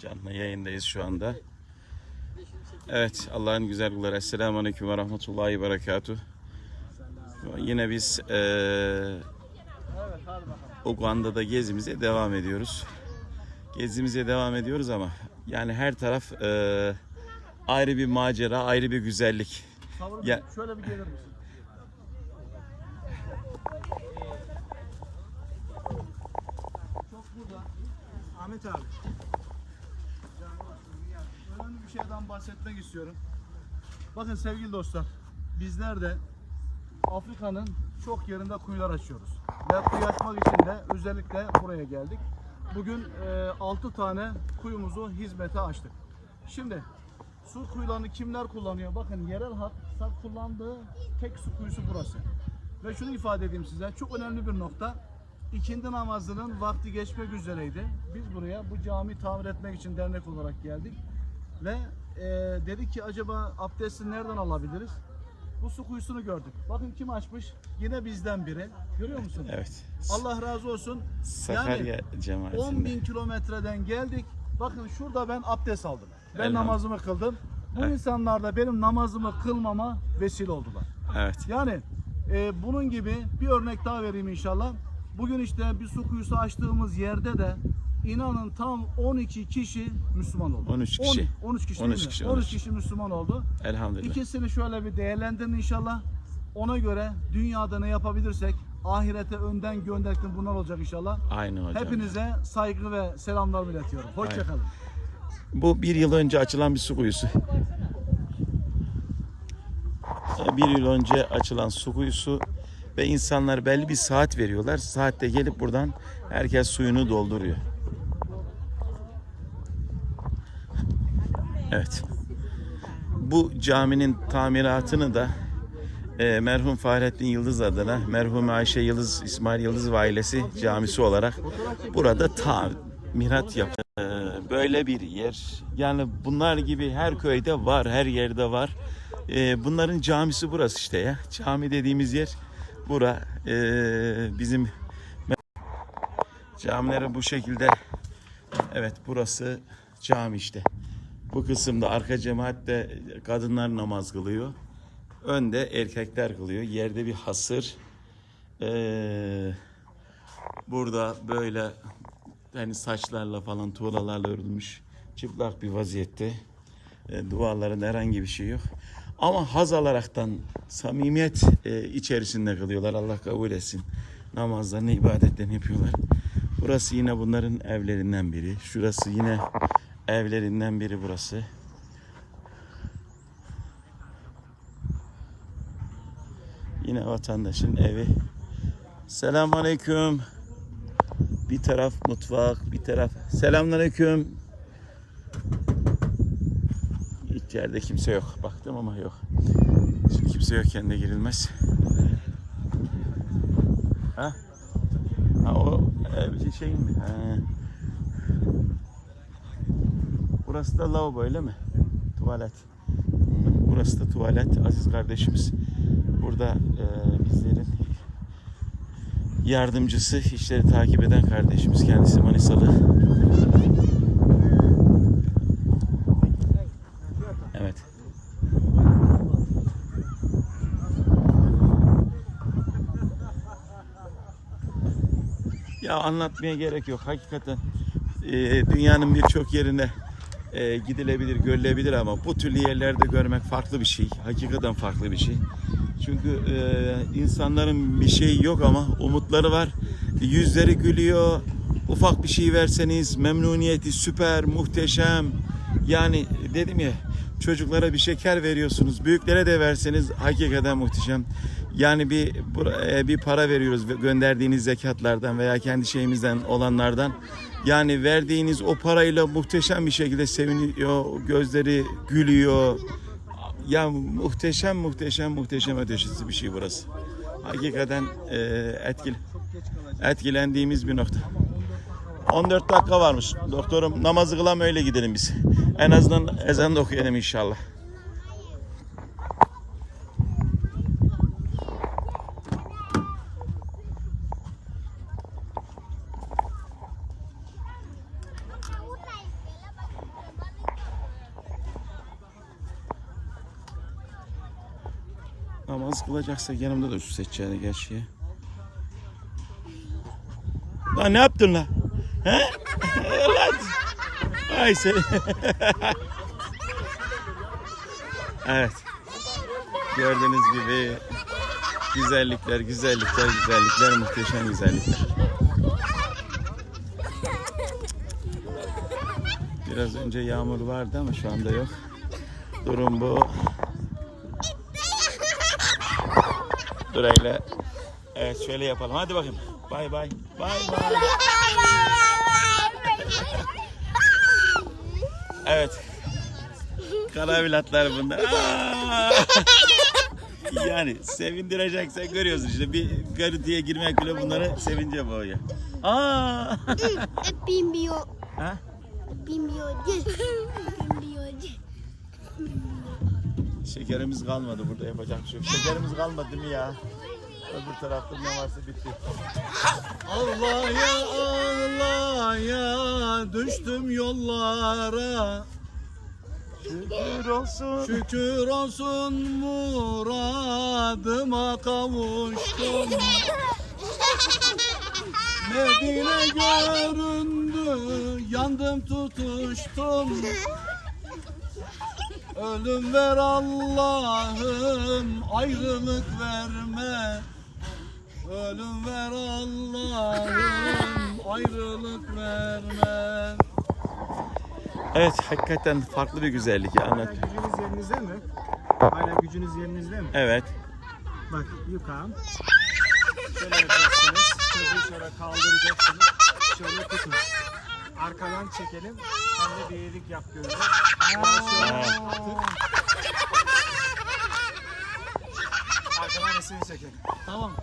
Canlı yayındayız şu anda. Evet Allah'ın güzel kulları. Esselamu Aleyküm ve Rahmetullahi ve Berekatuhu. Yine biz eee Uganda'da gezimize devam ediyoruz. Gezimize devam ediyoruz ama yani her taraf eee, ayrı bir macera, ayrı bir güzellik. Ya- şöyle bir gelir misin? Çok burada. Ahmet abi. Bir şeyden bahsetmek istiyorum. Bakın sevgili dostlar. Bizler de Afrika'nın çok yerinde kuyular açıyoruz. Ve kuyu açmak için de özellikle buraya geldik. Bugün 6 tane kuyumuzu hizmete açtık. Şimdi su kuyularını kimler kullanıyor? Bakın yerel halk sa- kullandığı tek su kuyusu burası. Ve şunu ifade edeyim size. Çok önemli bir nokta. İkindi namazının vakti geçmek üzereydi. Biz buraya bu cami tamir etmek için dernek olarak geldik. Ve e, dedik ki acaba abdesti nereden alabiliriz? Bu su kuyusunu gördük. Bakın kim açmış? Yine bizden biri. Görüyor musun? Evet. Allah razı olsun. Sakarya 10 cemaatinde. bin kilometreden geldik. Bakın şurada ben abdest aldım. Ben namazımı kıldım. Bu Evet. insanlar da benim namazımı kılmama vesile oldular. Evet. Yani e, bunun gibi bir örnek daha vereyim inşallah. Bugün işte bir su kuyusu açtığımız yerde de inanın tam 12 kişi Müslüman oldu. 13 kişi. 10 13 kişi 13 değil mi? kişi, 13 13. kişi Müslüman oldu. Elhamdülillah. İkisini şöyle bir değerlendirin inşallah. Ona göre dünyada ne yapabilirsek ahirete önden gönderdim bunlar olacak inşallah. Aynı hocam. Hepinize saygı ve selamlar iletiyorum. Hoşçakalın. Bu bir yıl önce açılan bir su kuyusu. Bir yıl önce açılan su kuyusu ve insanlar belli bir saat veriyorlar. Saatte gelip buradan herkes suyunu dolduruyor. Evet. Bu caminin tamiratını da e, merhum Fahrettin Yıldız adına merhum Ayşe Yıldız, İsmail Yıldız ve ailesi camisi olarak burada tamirat yaptı. E, böyle bir yer. Yani bunlar gibi her köyde var, her yerde var. E, bunların camisi burası işte ya. Cami dediğimiz yer bura. E, bizim camileri bu şekilde. Evet burası cami işte. Bu kısımda arka cemaatte kadınlar namaz kılıyor. Önde erkekler kılıyor. Yerde bir hasır. Ee, burada böyle hani saçlarla falan tuğlalarla örülmüş çıplak bir vaziyette. E, duaların herhangi bir şey yok. Ama haz alaraktan samimiyet e, içerisinde kılıyorlar. Allah kabul etsin. Namazlarını, ibadetlerini yapıyorlar. Burası yine bunların evlerinden biri. Şurası yine evlerinden biri burası. Yine vatandaşın evi. Selamünaleyküm. Bir taraf mutfak, bir taraf. Selamünaleyküm. İçeride kimse yok. Baktım ama yok. Şimdi kimse yokken de girilmez. Ha? Ha o ev şey mi? Ha. Burası da lavabo öyle mi? Tuvalet. Burası da tuvalet. Aziz kardeşimiz burada e, bizlerin yardımcısı, işleri takip eden kardeşimiz. Kendisi Manisalı. Evet. Ya anlatmaya gerek yok. Hakikaten e, dünyanın birçok yerine e, gidilebilir, görülebilir ama bu türlü yerlerde görmek farklı bir şey. Hakikaten farklı bir şey. Çünkü e, insanların bir şeyi yok ama umutları var. Yüzleri gülüyor. Ufak bir şey verseniz memnuniyeti süper, muhteşem. Yani dedim ya çocuklara bir şeker veriyorsunuz. Büyüklere de verseniz hakikaten muhteşem. Yani bir e, bir para veriyoruz ve gönderdiğiniz zekatlardan veya kendi şeyimizden olanlardan. Yani verdiğiniz o parayla muhteşem bir şekilde seviniyor, gözleri gülüyor. Ya muhteşem muhteşem muhteşem ötesi bir şey burası. Hakikaten e, etkili, etkilendiğimiz bir nokta. 14 dakika varmış. Doktorum namazı kılam öyle gidelim biz. En azından ezan da okuyalım inşallah. Namaz kılacaksak yanımda da şu seccade gerçi. Lan ne yaptın lan? He? lan. Ay seni. evet. Gördüğünüz gibi güzellikler, güzellikler, güzellikler, muhteşem güzellikler. Biraz önce yağmur vardı ama şu anda yok. Durum bu. Dur öyle. Evet şöyle yapalım. Hadi bakayım. Bay bay. Bay bay. Evet. Karabilatlar bunlar. Aa! yani sevindireceksen görüyorsun işte bir garitiye girmek bile bunları sevince boğuyor. Aa! Bilmiyor. ha? Bilmiyor. Şekerimiz kalmadı burada yapacak bir şey yok. Şekerimiz kalmadı değil mi ya? Öbür tarafta ne varsa bitti. Allah ya Allah ya düştüm yollara. Şükür olsun. Şükür olsun muradıma kavuştum. Medine göründü, yandım tutuştum. Ölüm ver Allah'ım, ayrılık verme. Ölüm ver Allah'ım, ayrılık verme. Evet hakikaten farklı bir güzellik ya Hala anlat. gücünüz yerinizde mi? Hala gücünüz yerinizde mi? Evet. Bak yukarı. Şöyle yapacaksınız. Çocuğu şöyle kaldıracaksınız. Şöyle tutun. Arkadan çekelim. Hem de bir iyilik yap görürüz. Arkadan resmini çekelim. Tamam.